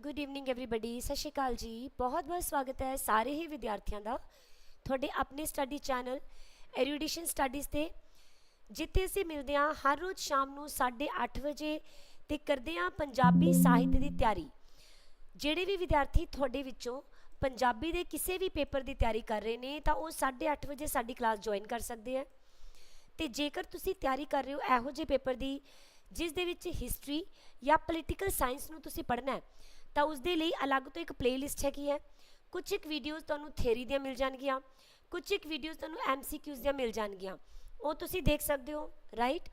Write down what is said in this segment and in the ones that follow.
Good evening everybody ਸਤਿ ਸ਼੍ਰੀ ਅਕਾਲ ਜੀ ਬਹੁਤ ਬਹੁਤ ਸਵਾਗਤ ਹੈ ਸਾਰੇ ਹੀ ਵਿਦਿਆਰਥੀਆਂ ਦਾ ਤੁਹਾਡੇ ਆਪਣੇ ਸਟੱਡੀ ਚੈਨਲ ਐਰੀਡੀਸ਼ਨ ਸਟੱਡੀਜ਼ ਤੇ ਜਿੱਥੇ ਅਸੀਂ ਮਿਲਦੇ ਹਾਂ ਹਰ ਰੋਜ਼ ਸ਼ਾਮ ਨੂੰ 8:30 ਵਜੇ ਤੇ ਕਰਦੇ ਹਾਂ ਪੰਜਾਬੀ ਸਾਹਿਤ ਦੀ ਤਿਆਰੀ ਜਿਹੜੇ ਵੀ ਵਿਦਿਆਰਥੀ ਤੁਹਾਡੇ ਵਿੱਚੋਂ ਪੰਜਾਬੀ ਦੇ ਕਿਸੇ ਵੀ ਪੇਪਰ ਦੀ ਤਿਆਰੀ ਕਰ ਰਹੇ ਨੇ ਤਾਂ ਉਹ 8:30 ਵਜੇ ਸਾਡੀ ਕਲਾਸ ਜੁਆਇਨ ਕਰ ਸਕਦੇ ਆ ਤੇ ਜੇਕਰ ਤੁਸੀਂ ਤਿਆਰੀ ਕਰ ਰਹੇ ਹੋ ਇਹੋ ਜਿਹੇ ਪੇਪਰ ਦੀ ਜਿਸ ਦੇ ਵਿੱਚ ਹਿਸਟਰੀ ਜਾਂ ਪੋਲੀਟੀਕਲ ਸਾਇੰਸ ਨੂੰ ਤੁਸੀਂ ਪੜ੍ਹਨਾ ਹੈ ਤਾਂ ਉਸ ਦੇ ਲਈ ਅਲੱਗ ਤੋਂ ਇੱਕ ਪਲੇਲਿਸਟ ਹੈਗੀ ਹੈ। ਕੁਝ ਇੱਕ ਵੀਡੀਓਜ਼ ਤੁਹਾਨੂੰ ਥਿਊਰੀ ਦੀਆਂ ਮਿਲ ਜਾਣਗੀਆਂ। ਕੁਝ ਇੱਕ ਵੀਡੀਓਜ਼ ਤੁਹਾਨੂੰ ਐਮਸੀਕਿਊਜ਼ ਦੀਆਂ ਮਿਲ ਜਾਣਗੀਆਂ। ਉਹ ਤੁਸੀਂ ਦੇਖ ਸਕਦੇ ਹੋ ਰਾਈਟ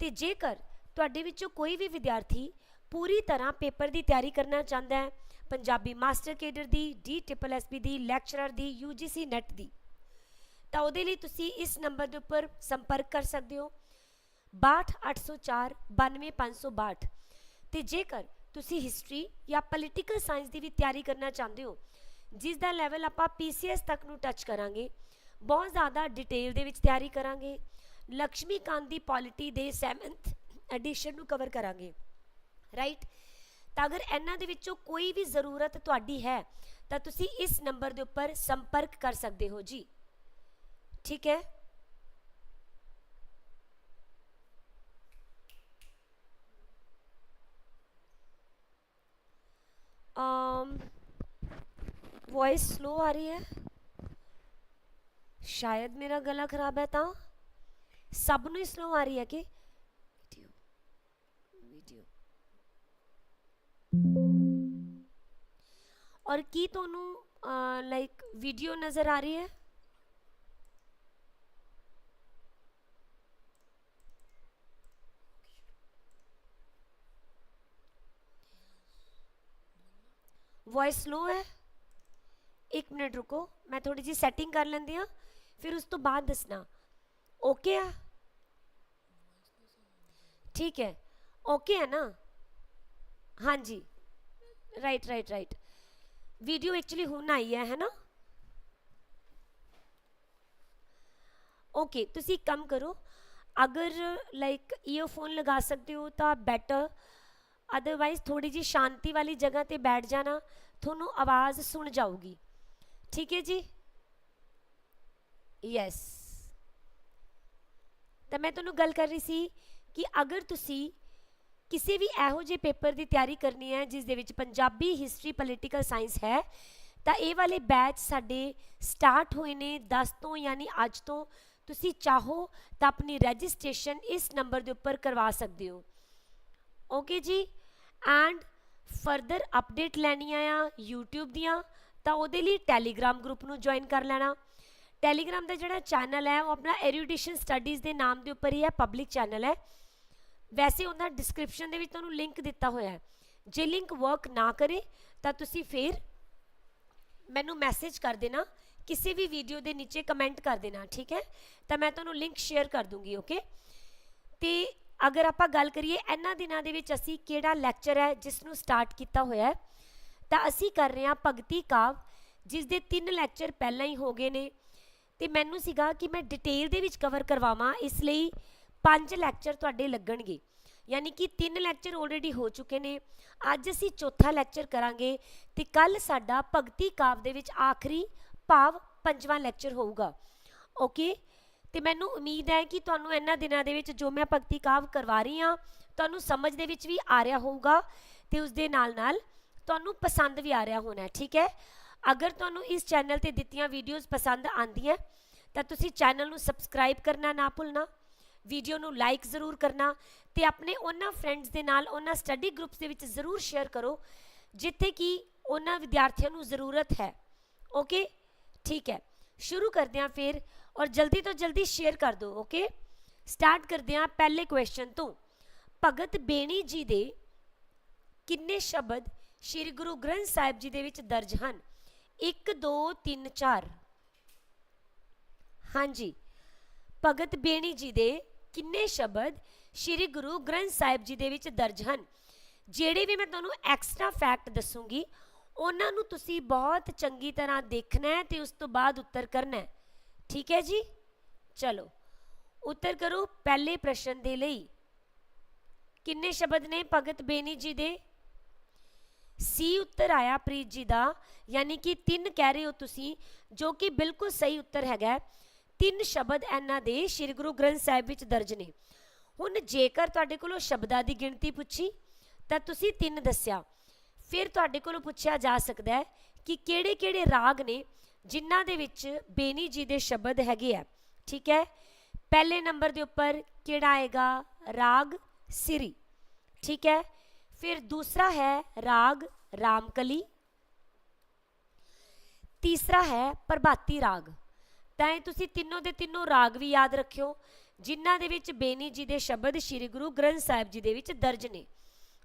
ਤੇ ਜੇਕਰ ਤੁਹਾਡੇ ਵਿੱਚੋਂ ਕੋਈ ਵੀ ਵਿਦਿਆਰਥੀ ਪੂਰੀ ਤਰ੍ਹਾਂ ਪੇਪਰ ਦੀ ਤਿਆਰੀ ਕਰਨਾ ਚਾਹੁੰਦਾ ਹੈ, ਪੰਜਾਬੀ ਮਾਸਟਰ ਕੇਡਰ ਦੀ ਡੀ ਟ੍ਰਿਪਲ ਐਸਪੀ ਦੀ ਲੈਕਚਰਰ ਦੀ ਯੂਜੀਸੀ ਨੈਟ ਦੀ, ਤਾਂ ਉਹਦੇ ਲਈ ਤੁਸੀਂ ਇਸ ਨੰਬਰ ਦੇ ਉੱਪਰ ਸੰਪਰਕ ਕਰ ਸਕਦੇ ਹੋ। 62804 92562 ਤੇ ਜੇਕਰ ਤੁਸੀਂ ਹਿਸਟਰੀ ਜਾਂ ਪੋਲੀਟੀਕਲ ਸਾਇੰਸ ਦੀ ਵੀ ਤਿਆਰੀ ਕਰਨਾ ਚਾਹੁੰਦੇ ਹੋ, ਜਿਸ ਦਾ ਲੈਵਲ ਆਪਾਂ ਪੀਸੀਐਸ ਤੱਕ ਨੂੰ ਟੱਚ ਕਰਾਂਗੇ, ਬਹੁਤ ਜ਼ਿਆਦਾ ਡਿਟੇਲ ਦੇ ਵਿੱਚ ਤਿਆਰੀ ਕਰਾਂਗੇ ਲక్ష్ਮੀ ਕਾਂਤ ਦੀ ਪੋਲਿਟੀ ਦੇ 7th ਐਡੀਸ਼ਨ ਨੂੰ ਕਵਰ ਕਰਾਂਗੇ ਰਾਈਟ ਤਾਂ ਅਗਰ ਇਹਨਾਂ ਦੇ ਵਿੱਚੋਂ ਕੋਈ ਵੀ ਜ਼ਰੂਰਤ ਤੁਹਾਡੀ ਹੈ, ਤਾਂ ਤੁਸੀਂ ਇਸ ਨੰਬਰ ਦੇ ਉੱਪਰ ਸੰਪਰਕ ਕਰ ਸਕਦੇ ਹੋ ਜੀ, ਠੀਕ ਹੈ? वॉइस स्लो आ रही है शायद मेरा गला खराब है ਤਾਂ ਸਭ ਨੂੰ ਸਲੋ ਆ ਰਹੀ ਹੈ ਕਿ ਵੀਡੀਓ ਵੀਡੀਓ ਔਰ ਕੀ ਤੁਹਾਨੂੰ ਲਾਈਕ ਵੀਡੀਓ ਨਜ਼ਰ ਆ ਰਹੀ ਹੈ ਵੌਇਸ ਸਲੋ ਹੈ ਇੱਕ ਮਿੰਟ ਰੁਕੋ ਮੈਂ ਥੋੜੀ ਜੀ ਸੈਟਿੰਗ ਕਰ ਲੈਂਦੀ ਆ ਫਿਰ ਉਸ ਤੋਂ ਬਾਅਦ ਦੱਸਣਾ ਓਕੇ ਆ ਠੀਕ ਹੈ ਓਕੇ ਹੈ ਨਾ ਹਾਂਜੀ right right right video actually ਹੁਣ ਆਈ ਹੈ ਹੈ ਨਾ ਓਕੇ ਤੁਸੀਂ ਇੱਕ ਕੰਮ ਕਰੋ ਅਗਰ ਲਾਈਕ ਈਅਰਫੋਨ ਲਗਾ ਸਕਦੇ ਹੋ ਤਾਂ ਬੈਟਰ ਅਦਰਵਾਈਜ਼ ਥੋੜੀ ਜੀ ਸ਼ਾਂਤੀ ਵਾਲੀ ਜਗ੍ਹਾ ਤੇ ਬੈਠ ਜਾਣਾ ਤੁਹਾਨੂੰ ਆਵਾਜ਼ ਸੁਣ ਜਾਊਗੀ ਠੀਕ ਹੈ ਜੀ ਯੈਸ ਤਾਂ ਮੈਂ ਤੁਹਾਨੂੰ ਗੱਲ ਕਰ ਰਹੀ ਸੀ ਕਿ ਅਗਰ ਤੁਸੀਂ ਕਿਸੇ ਵੀ ਇਹੋ ਜਿਹੇ ਪੇਪਰ ਦੀ ਤਿਆਰੀ ਕਰਨੀ ਹੈ ਜਿਸ ਦੇ ਵਿੱਚ ਪੰਜਾਬੀ ਹਿਸਟਰੀ ਪੋਲੀਟੀਕਲ ਸਾਇੰਸ ਹੈ ਤਾਂ ਇਹ ਵਾਲੇ ਬੈਚ ਸਾਡੇ ਸਟਾਰਟ ਹੋਏ ਨੇ 10 ਤੋਂ ਯਾਨੀ ਅੱਜ ਤੋਂ ਤੁਸੀਂ ਚਾਹੋ ਤਾਂ ਆਪਣੀ ਰਜਿਸਟ੍ਰੇਸ਼ਨ ਇਸ ਨੰਬਰ ਦੇ ਉੱਪਰ ਕਰਵਾ ਸਕਦੇ ਹੋ ਓਕੇ ਜੀ ਐਂਡ ਫਰਦਰ ਅਪਡੇਟ ਲੈਣੀਆਂ ਆ YouTube ਦੀਆਂ, ਤਾਂ ਉਹਦੇ ਲਈ ਟੈਲੀਗ੍ਰਾਮ ਗਰੁੱਪ ਨੂੰ ਜੁਆਇਨ ਕਰ ਲੈਣਾ। ਟੈਲੀਗ੍ਰਾਮ ਦਾ ਜਿਹੜਾ ਚੈਨਲ ਹੈ, ਉਹ ਆਪਣਾ ਐਰੀਡੀਸ਼ਨ ਸਟੱਡੀਜ਼ ਦੇ ਨਾਮ ਦੇ ਉੱਪਰ ਹੀ ਹੈ ਪਬਲਿਕ ਚੈਨਲ ਹੈ। ਵੈਸੇ ਉਹਨਾਂ ਡਿਸਕ੍ਰਿਪਸ਼ਨ ਦੇ ਵਿੱਚ ਤੁਹਾਨੂੰ ਲਿੰਕ ਦਿੱਤਾ ਹੋਇਆ ਹੈ। ਜੇ ਲਿੰਕ ਵਰਕ ਨਾ ਕਰੇ, ਤਾਂ ਤੁਸੀਂ ਫਿਰ ਮੈਨੂੰ ਮੈਸੇਜ ਕਰ ਦੇਣਾ, ਕਿਸੇ ਵੀ ਵੀਡੀਓ ਦੇ ਨੀਚੇ ਕਮੈਂਟ ਕਰ ਦੇਣਾ, ਠੀਕ ਹੈ? ਤਾਂ ਮੈਂ ਤੁਹਾਨੂੰ ਲਿੰਕ ਸ਼ੇਅਰ ਕਰ ਦੂੰਗੀ ਓਕੇ ਤੇ ਅਗਰ ਆਪਾਂ ਗੱਲ ਕਰੀਏ ਇਹਨਾਂ ਦਿਨਾਂ ਦੇ ਵਿੱਚ ਅਸੀਂ ਕਿਹੜਾ ਲੈਕਚਰ ਹੈ ਜਿਸ ਨੂੰ ਸਟਾਰਟ ਕੀਤਾ ਹੋਇਆ ਹੈ, ਤਾਂ ਅਸੀਂ ਕਰ ਰਹੇ ਹਾਂ ਭਗਤੀ ਕਾਵ, ਜਿਸ ਦੇ ਤਿੰਨ ਲੈਕਚਰ ਪਹਿਲਾਂ ਹੀ ਹੋ ਗਏ ਨੇ। ਤੇ ਮੈਨੂੰ ਸੀਗਾ ਕਿ ਮੈਂ ਡਿਟੇਲ ਦੇ ਵਿੱਚ ਕਵਰ ਕਰਵਾਵਾਂ, ਇਸ ਲਈ ਪੰਜ ਲੈਕਚਰ ਤੁਹਾਡੇ ਲੱਗਣਗੇ। ਯਾਨੀ ਕਿ ਤਿੰਨ ਲੈਕਚਰ ਆਲਰੇਡੀ ਹੋ ਚੁੱਕੇ ਨੇ। ਅੱਜ ਅਸੀਂ ਚੌਥਾ ਲੈਕਚਰ ਕਰਾਂਗੇ ਤੇ ਕੱਲ ਸਾਡਾ ਭਗਤੀ ਕਾਵ ਦੇ ਵਿੱਚ ਆਖਰੀ ਭਾਵ ਪੰਜਵਾਂ ਲੈਕਚਰ ਹੋਊਗਾ। ਓਕੇ ਤੇ ਮੈਨੂੰ ਉਮੀਦ ਹੈ ਕਿ ਤੁਹਾਨੂੰ ਇਹਨਾਂ ਦਿਨਾਂ ਦੇ ਵਿੱਚ ਜੋ ਮੈਂ ਭਗਤੀ ਕਾਵ ਕਰਵਾ ਰਹੀ ਹਾਂ, ਤੁਹਾਨੂੰ ਸਮਝ ਦੇ ਵਿੱਚ ਵੀ ਆ ਰਿਹਾ ਹੋਊਗਾ ਤੇ ਉਸ ਦੇ ਨਾਲ ਨਾਲ ਤੁਹਾਨੂੰ ਪਸੰਦ ਵੀ ਆ ਰਿਹਾ ਹੋਣਾ, ਠੀਕ ਹੈ? ਅਗਰ ਤੁਹਾਨੂੰ ਇਸ ਚੈਨਲ ਤੇ ਦਿੱਤੀਆਂ ਵੀਡੀਓਜ਼ ਪਸੰਦ ਆਂਦੀਆਂ ਤਾਂ ਤੁਸੀਂ ਚੈਨਲ ਨੂੰ ਸਬਸਕ੍ਰਾਈਬ ਕਰਨਾ ਨਾ ਭੁੱਲਣਾ ਵੀਡੀਓ ਨੂੰ ਲਾਈਕ ਜ਼ਰੂਰ ਕਰਨਾ ਤੇ ਆਪਣੇ ਉਹਨਾਂ ਫਰੈਂਡਸ ਦੇ ਨਾਲ ਉਹਨਾਂ ਸਟੱਡੀ ਗਰੁੱਪਸ ਦੇ ਵਿੱਚ ਜ਼ਰੂਰ ਸ਼ੇਅਰ ਕਰੋ, ਜਿੱਥੇ ਕਿ ਉਹਨਾਂ ਵਿਦਿਆਰਥੀਆਂ ਨੂੰ ਜ਼ਰੂਰਤ ਹੈ ਓਕੇ ਠੀਕ ਹੈ। ਸ਼ੁਰੂ ਕਰਦੇ ਹਾਂ ਫਿਰ ਔਰ ਜਲਦੀ ਤੋਂ ਜਲਦੀ ਸ਼ੇਅਰ ਕਰ ਦਿਓ ਓਕੇ ਸਟਾਰਟ ਕਰਦੇ ਹਾਂ ਪਹਿਲੇ ਕੁਐਸਚਨ ਤੋਂ। ਭਗਤ ਬੇਣੀ ਜੀ ਦੇ ਕਿੰਨੇ ਸ਼ਬਦ ਸ੍ਰੀ ਗੁਰੂ ਗ੍ਰੰਥ ਸਾਹਿਬ ਜੀ ਦੇ ਵਿੱਚ ਦਰਜ ਹਨ? 1 2 3 4 ਹਾਂਜੀ। ਭਗਤ ਬੇਣੀ ਜੀ ਦੇ ਕਿੰਨੇ ਸ਼ਬਦ ਸ੍ਰੀ ਗੁਰੂ ਗ੍ਰੰਥ ਸਾਹਿਬ ਜੀ ਦੇ ਵਿੱਚ ਦਰਜ ਹਨ? ਜਿਹੜੇ ਵੀ ਮੈਂ ਤੁਹਾਨੂੰ ਐਕਸਟਰਾ ਫੈਕਟ ਦੱਸੂਗੀ, ਉਹਨਾਂ ਨੂੰ ਤੁਸੀਂ ਬਹੁਤ ਚੰਗੀ ਤਰ੍ਹਾਂ ਦੇਖਣਾ ਹੈ ਤੇ ਉਸ ਤੋਂ ਬਾਅਦ ਉੱਤਰ ਕਰਨਾ ਹੈ। ਠੀਕ ਹੈ ਜੀ? ਚਲੋ, ਉੱਤਰ ਕਰੋ ਪਹਿਲੇ ਪ੍ਰਸ਼ਨ ਦੇ ਲਈ। ਕਿੰਨੇ ਸ਼ਬਦ ਨੇ ਭਗਤ ਬੇਨੀ ਜੀ ਦੇ? ਸੀ ਉੱਤਰ ਆਇਆ ਪ੍ਰੀਤ ਜੀ ਦਾ, ਯਾਨੀ ਕਿ ਤਿੰਨ ਕਹਿ ਰਹੇ ਹੋ ਤੁਸੀਂ, ਜੋ ਕਿ ਬਿਲਕੁਲ ਸਹੀ ਉੱਤਰ ਹੈਗਾ ਤਿੰਨ ਸ਼ਬਦ ਇਹਨਾਂ ਦੇ ਸ੍ਰੀ ਗੁਰੂ ਗ੍ਰੰਥ ਸਾਹਿਬ ਵਿੱਚ ਦਰਜ ਨੇ। ਹੁਣ ਜੇਕਰ ਤੁਹਾਡੇ ਕੋਲੋਂ ਸ਼ਬਦਾਂ ਦੀ ਗਿਣਤੀ ਪੁੱਛੀ, ਤਾਂ ਤੁਸੀਂ ਤਿੰਨ ਦੱਸਿਆ। ਫਿਰ ਤੁਹਾਡੇ ਕੋਲੋਂ ਪੁੱਛਿਆ ਜਾ ਸਕਦਾ ਹੈ ਕਿ ਕਿਹੜੇ-ਕਿਹੜੇ ਰਾਗ ਨੇ ਜਿਨ੍ਹਾਂ ਦੇ ਵਿੱਚ ਬੇਨੀ ਜੀ ਦੇ ਸ਼ਬਦ ਹੈਗੇ ਆ, ਠੀਕ ਹੈ? ਪਹਿਲੇ ਨੰਬਰ ਦੇ ਉੱਪਰ ਕਿਹੜਾ ਆਏਗਾ? ਰਾਗ ਸਿਰੀ, ਠੀਕ ਹੈ? ਫਿਰ ਦੂਸਰਾ ਹੈ ਰਾਗ ਰਾਮਕਲੀ, ਤੀਸਰਾ ਹੈ ਪ੍ਰਭਾਤੀ ਰਾਗ। ਤਾਂ ਇਹ ਤੁਸੀਂ ਤਿੰਨੋਂ ਦੇ ਤਿੰਨੋਂ ਰਾਗ ਵੀ ਯਾਦ ਰੱਖਿਓ, ਜਿਨ੍ਹਾਂ ਦੇ ਵਿੱਚ ਬੇਨੀ ਜੀ ਦੇ ਸ਼ਬਦ ਸ੍ਰੀ ਗੁਰੂ ਗ੍ਰੰਥ ਸਾਹਿਬ ਜੀ ਦੇ ਵਿੱਚ ਦਰਜ ਨੇ।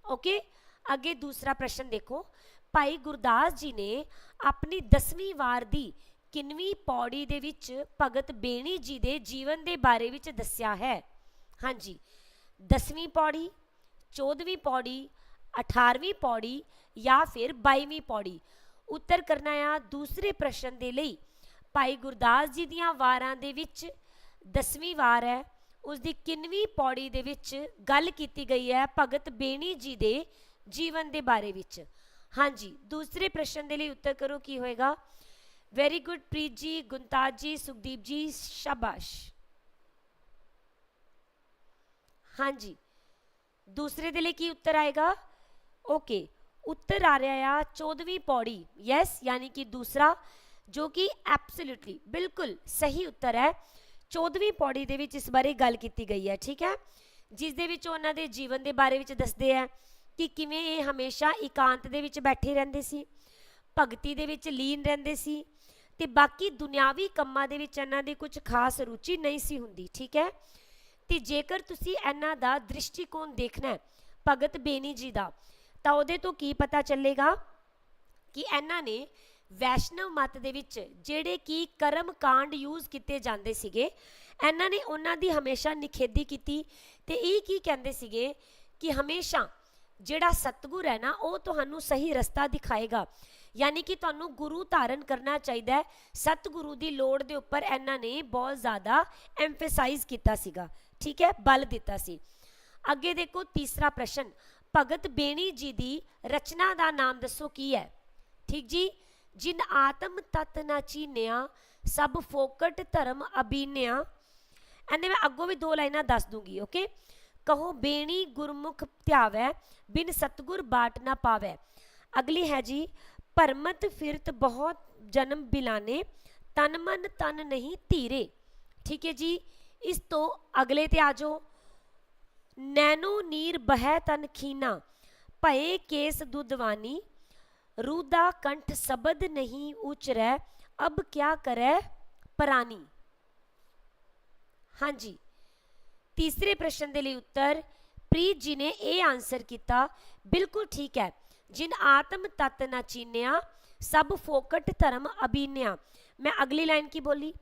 ਓਕੇ? ਅੱਗੇ ਦੂਸਰਾ ਪ੍ਰਸ਼ਨ ਦੇਖੋ। ਭਾਈ ਗੁਰਦਾਸ ਜੀ ਨੇ ਆਪਣੀ 10ਵੀਂ ਵਾਰ ਦੀ ਕਿੰਨਵੀਂ ਪੌੜੀ ਦੇ ਵਿੱਚ ਭਗਤ ਬੇਣੀ ਜੀ ਦੇ ਜੀਵਨ ਦੇ ਬਾਰੇ ਵਿੱਚ ਦੱਸਿਆ ਹੈ। ਹਾਂਜੀ 10ਵੀਂ ਪੌੜੀ 14ਵੀਂ ਪੌੜੀ 18ਵੀਂ ਪੌੜੀ ਜਾਂ ਫਿਰ 22ਵੀਂ ਪੌੜੀ? ਉੱਤਰ ਕਰਨਾ ਆ ਦੂਸਰੇ ਪ੍ਰਸ਼ਨ ਦੇ ਲਈ। ਭਾਈ ਗੁਰਦਾਸ ਜੀ ਦੀਆਂ ਵਾਰਾਂ ਦੇ ਵਿੱਚ 10ਵੀਂ ਵਾਰ ਹੈ, ਉਸ ਦੀ ਕਿੰਨਵੀਂ ਪੌੜੀ ਦੇ ਵਿੱਚ ਗੱਲ ਕੀਤੀ ਗਈ ਹੈ ਭਗਤ ਬੇਣੀ ਜੀ ਦੇ ਜੀਵਨ ਦੇ ਬਾਰੇ ਵਿੱਚ। ਹਾਂਜੀ, ਦੂਸਰੇ ਪ੍ਰਸ਼ਨ ਦੇ ਲਈ ਉੱਤਰ ਕਰੋ, ਕੀ ਹੋਏਗਾ? ਵੈਰੀ ਗੁੱਡ ਪ੍ਰੀਤ ਜੀ ਗੁੰਤਾਜ ਜੀ ਸੁਖਦੀਪ ਜੀ ਸ਼ਾਬਾਸ਼। ਹਾਂਜੀ, ਦੂਸਰੇ ਦੇ ਲਈ ਕੀ ਉੱਤਰ ਆਏਗਾ? ਓਕੇ ਉੱਤਰ ਆ ਰਿਹਾ ਆ 14ਵੀਂ ਪੌੜੀ ਯੈਸ ਯਾਨੀ ਕਿ ਦੂਸਰਾ, ਜੋ ਕਿ ਐਬਸੋਲੂਟਲੀ ਬਿਲਕੁਲ ਸਹੀ ਉੱਤਰ ਹੈ। 14ਵੀਂ ਪੌੜੀ ਦੇ ਵਿੱਚ ਇਸ ਬਾਰੇ ਗੱਲ ਕੀਤੀ ਗਈ ਹੈ, ਠੀਕ ਹੈ? ਜਿਸ ਦੇ ਵਿੱਚ ਉਹਨਾਂ ਦੇ ਜੀਵਨ ਦੇ ਬਾਰੇ ਵਿੱਚ ਦੱਸਦੇ ਆ ਕਿ ਕਿਵੇਂ ਇਹ ਹਮੇਸ਼ਾ ਇਕਾਂਤ ਦੇ ਵਿੱਚ ਬੈਠੇ ਰਹਿੰਦੇ ਸੀ, ਭਗਤੀ ਦੇ ਵਿੱਚ ਲੀਨ ਰਹਿੰਦੇ ਸੀ ਤੇ ਬਾਕੀ ਦੁਨਿਆਵੀ ਕੰਮਾਂ ਦੇ ਵਿੱਚ ਇਹਨਾਂ ਦੀ ਕੁਝ ਖਾਸ ਰੁਚੀ ਨਹੀਂ ਸੀ ਹੁੰਦੀ, ਠੀਕ ਹੈ? ਤੇ ਜੇਕਰ ਤੁਸੀਂ ਇਹਨਾਂ ਦਾ ਦ੍ਰਿਸ਼ਟੀਕੋਣ ਦੇਖਣਾ ਹੈ, ਭਗਤ ਬੇਨੀ ਜੀ ਦਾ, ਤਾਂ ਉਹਦੇ ਤੋਂ ਕੀ ਪਤਾ ਚੱਲੇਗਾ ਕਿ ਇਹਨਾਂ ਨੇ ਵੈਸ਼ਨਵ ਮਤ ਦੇ ਵਿੱਚ ਜਿਹੜੇ ਕੀ ਕਰਮ ਕਾਂਡ ਯੂਜ਼ ਕੀਤੇ ਜਾਂਦੇ ਸੀਗੇ, ਇਹਨਾਂ ਨੇ ਉਹਨਾਂ ਦੀ ਹਮੇਸ਼ਾ ਨਿਖੇਧੀ ਕੀਤੀ ਤੇ ਇਹ ਕੀ ਕਹਿੰਦੇ ਸੀਗੇ ਕਿ ਹਮੇਸ਼ਾ ਜਿਹੜਾ ਸਤਗੁਰ ਹੈ ਨਾ, ਉਹ ਤੁਹਾਨੂੰ ਸਹੀ ਰਸਤਾ ਦਿਖਾਏਗਾ। ਯਾਨੀ ਕਿ ਤੁਹਾਨੂੰ ਗੁਰੂ ਧਾਰਨ ਕਰਨਾ ਚਾਹੀਦਾ ਹੈ। ਸਤਗੁਰੂ ਦੀ ਲੋੜ ਦੇ ਉੱਪਰ ਇਹਨਾਂ ਨੇ ਬਹੁਤ ਜ਼ਿਆਦਾ ਐਮਫੈਸਾਈਜ਼ ਕੀਤਾ ਸੀਗਾ। ਠੀਕ ਹੈ? ਬਲ ਦਿੱਤਾ ਸੀ। ਅੱਗੇ ਦੇਖੋ ਤੀਸਰਾ ਪ੍ਰਸ਼ਨ, ਭਗਤ ਬੇਣੀ ਜੀ ਦੀ ਰਚਨਾ ਦਾ ਨਾਮ ਦੱਸੋ ਕੀ ਹੈ? ਠੀਕ ਜੀ? ਜਿਨ ਆਤਮ ਤਤ ਨਾ ਚੀਨਿਆ, ਸਭ ਫੋਕਟ ਧਰਮ ਅਬੀਨਿਆ ਇਹਨੇ ਮੈਂ ਅੱਗੋਂ ਵੀ ਦੋ ਲਾਈਨਾਂ ਦੱਸ ਦੂੰਗੀ ਓਕੇ ਕਹੋ ਬੇਣੀ ਗੁਰਮੁਖ ਧਿਆਵੈ, ਬਿਨ ਸਤਗੁਰ ਬਾਟ ਨਾ ਪਾਵੈ। ਅਗਲੀ ਹੈ ਜੀ ਪਰਮਤ ਫਿਰਤ ਬਹੁਤ ਜਨਮ ਬਿਲਾਨੇ, ਤਨ ਮਨ ਤਨ ਨਹੀਂ ਧੀਰੇ। ਠੀਕ ਹੈ ਜੀ, ਇਸ ਤੋਂ ਅਗਲੇ ਤੇ ਆ ਜਾਓ। ਨੈਨੋ ਨੀਰ ਬਹਿ ਤਨ ਖੀਨਾ, ਭਏ ਕੇਸ ਦੁਦਵਾਨੀ ਰੂਦਾ ਕੰਠ ਸ਼ਬਦ ਨਹੀਂ ਉਚਰੈ, ਅਬ ਕਿਆ ਕਰੈ ਪਰਾਨੀ। ਹਾਂਜੀ। ਤੀਸਰੇ ਪ੍ਰਸ਼ਨ ਦੇ ਲਈ ਉੱਤਰ, ਪ੍ਰੀਤ ਜੀ ਨੇ ਇਹ ਆਨਸਰ ਕੀਤਾ, ਬਿਲਕੁਲ ਠੀਕ ਹੈ। ਜਿਨ ਆਤਮ ਤਤ ਨਾ ਚੀਨਿਆ, ਸਭ ਫੋਕਟ ਧਰਮ ਅਬੀਨਿਆ ਮੈਂ ਅਗਲੀ ਲਾਈਨ ਕੀ ਬੋਲੀ?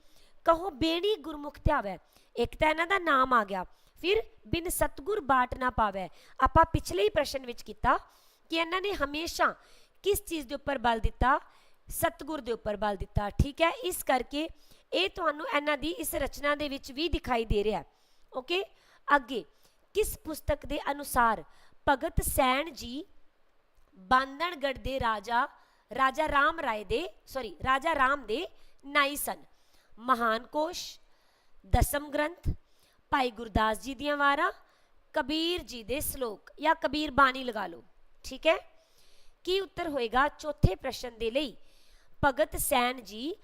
ਕਹੋ ਬੇਣੀ ਗੁਰਮੁਖ ਧਿਆਵੈ, ਇੱਕ ਤਾਂ ਇਹਨਾਂ ਦਾ ਨਾਮ ਆ ਗਿਆ। ਫਿਰ ਬਿਨ ਸਤਗੁਰ ਬਾਟ ਨਾ ਪਾਵੈ। ਆਪਾਂ ਪਿਛਲੇ ਹੀ ਪ੍ਰਸ਼ਨ ਵਿੱਚ ਕੀਤਾ ਕਿ ਇਹਨਾਂ ਨੇ ਹਮੇਸ਼ਾ ਕਿਸ ਚੀਜ਼ ਦੇ ਉੱਪਰ ਬਲ ਦਿੱਤਾ? ਸਤਗੁਰ ਦੇ ਉੱਪਰ ਬਲ ਦਿੱਤਾ, ਠੀਕ ਹੈ? ਇਸ ਕਰਕੇ ਇਹ ਤੁਹਾਨੂੰ ਇਹਨਾਂ ਦੀ ਇਸ ਰਚਨਾ ਦੇ ਵਿੱਚ ਵੀ ਦਿਖਾਈ ਦੇ ਰਿਹਾ ਓਕੇ ਅੱਗੇ, ਕਿਸ ਪੁਸਤਕ ਦੇ ਅਨੁਸਾਰ ਭਗਤ ਸੈਣ ਜੀ ਬਾਂਦਣਗੜ ਦੇ ਰਾਜਾ ਰਾਜਾ ਰਾਮ ਰਾਏ ਦੇ ਸੌਰੀ ਰਾਜਾ ਰਾਮ ਦੇ ਨਾਈ ਸਨ। ਮਹਾਨ ਕੋਸ਼, ਦਸਮ ਗ੍ਰੰਥ, ਭਾਈ ਗੁਰਦਾਸ ਜੀ ਦੀਆਂ ਵਾਰਾਂ, ਕਬੀਰ ਜੀ ਦੇ ਸ਼ਲੋਕ ਜਾਂ ਕਬੀਰ ਬਾਣੀ ਲਗਾ ਲਓ। ਠੀਕ ਹੈ? ਕੀ ਉੱਤਰ ਹੋਏਗਾ ਚੌਥੇ ਪ੍ਰਸ਼ਨ ਦੇ ਲਈ? ਭਗਤ ਸੈਨ ਜੀ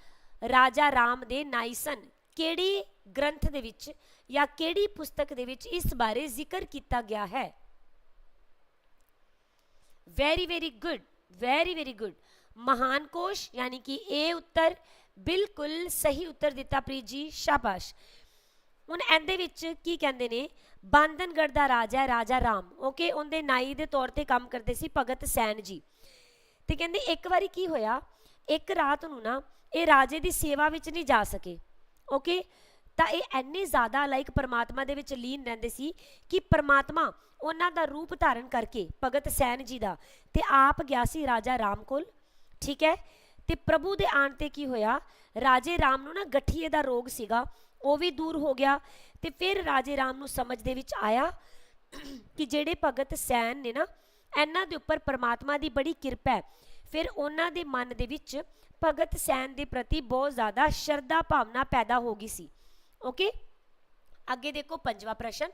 ਰਾਜਾ ਰਾਮ ਦੇ ਨਾਈ ਸਨ। ਕਿਹੜੀ ਗ੍ਰੰਥ ਦੇ ਵਿੱਚ ਜਾਂ ਕਿਹੜੀ ਪੁਸਤਕ ਦੇ ਵਿੱਚ ਇਸ ਬਾਰੇ ਜ਼ਿਕਰ ਕੀਤਾ ਗਿਆ ਹੈ? Very very good very very good ਮਹਾਨ ਕੋਸ਼, ਯਾਨੀ ਕਿ ਇਹ ਉੱਤਰ ਬਿਲਕੁਲ ਸਹੀ ਉੱਤਰ ਦਿੱਤਾ ਪ੍ਰੀਤ ਜੀ, ਸ਼ਾਬਾਸ਼। ਹੁਣ ਇਹਦੇ ਵਿੱਚ ਕੀ ਕਹਿੰਦੇ ਨੇ? ਬਾਂਦਨਗੜ ਦਾ ਰਾਜਾ ਹੈ, ਰਾਜਾ ਰਾਮ। ਓਕੇ ਉਹਦੇ ਨਾਈ ਦੇ ਤੌਰ ਤੇ ਕੰਮ ਕਰਦੇ ਸੀ ਭਗਤ ਸੈਨ ਜੀ। ਤੇ ਕਹਿੰਦੇ ਇੱਕ ਵਾਰੀ ਕੀ ਹੋਇਆ? ਇੱਕ ਰਾਤ ਨੂੰ ਨਾ, ਇਹ ਰਾਜੇ ਦੀ ਸੇਵਾ ਵਿੱਚ ਨਹੀਂ ਜਾ ਸਕੇ। ਓਕੇ ਤਾਂ ਇਹ ਐਨੇ ਜ਼ਿਆਦਾ ਲਾਈਕ ਪਰਮਾਤਮਾ ਦੇ ਵਿੱਚ ਲੀਨ ਰਹਿੰਦੇ ਸੀ ਕਿ ਪਰਮਾਤਮਾ ਉਹਨਾਂ ਦਾ ਰੂਪ ਧਾਰਨ ਕਰਕੇ ਭਗਤ ਸੈਨ ਜੀ ਦਾ ਤੇ ਆਪ ਗਿਆ ਸੀ ਰਾਜਾ ਰਾਮ ਕੋਲ, ਠੀਕ ਹੈ? ਤੇ ਪ੍ਰਭੂ ਦੇ ਆਣ ਤੇ ਕੀ ਹੋਇਆ? ਰਾਜੇ ਰਾਮ ਨੂੰ ਨਾ ਗਠੀਏ ਦਾ ਰੋਗ ਸੀਗਾ, ਉਹ ਵੀ ਦੂਰ ਹੋ ਗਿਆ ਤੇ ਫਿਰ ਰਾਜੇ ਰਾਮ ਨੂੰ ਸਮਝ ਦੇ ਵਿੱਚ ਆਇਆ ਕਿ ਜਿਹੜੇ ਭਗਤ ਸੈਨ ਨੇ ਨਾ, ਇਹਨਾਂ ਦੇ ਉੱਪਰ ਪਰਮਾਤਮਾ ਦੀ ਬੜੀ ਕਿਰਪਾ ਹੈ। ਫਿਰ ਉਹਨਾਂ ਦੇ ਮਨ ਦੇ ਵਿੱਚ ਭਗਤ ਸੈਨ ਦੇ ਪ੍ਰਤੀ ਬਹੁਤ ਜ਼ਿਆਦਾ ਸ਼ਰਧਾ ਭਾਵਨਾ ਪੈਦਾ ਹੋ ਗਈ ਸੀ। ਓਕੇ ਅੱਗੇ ਦੇਖੋ ਪੰਜਵਾਂ ਪ੍ਰਸ਼ਨ।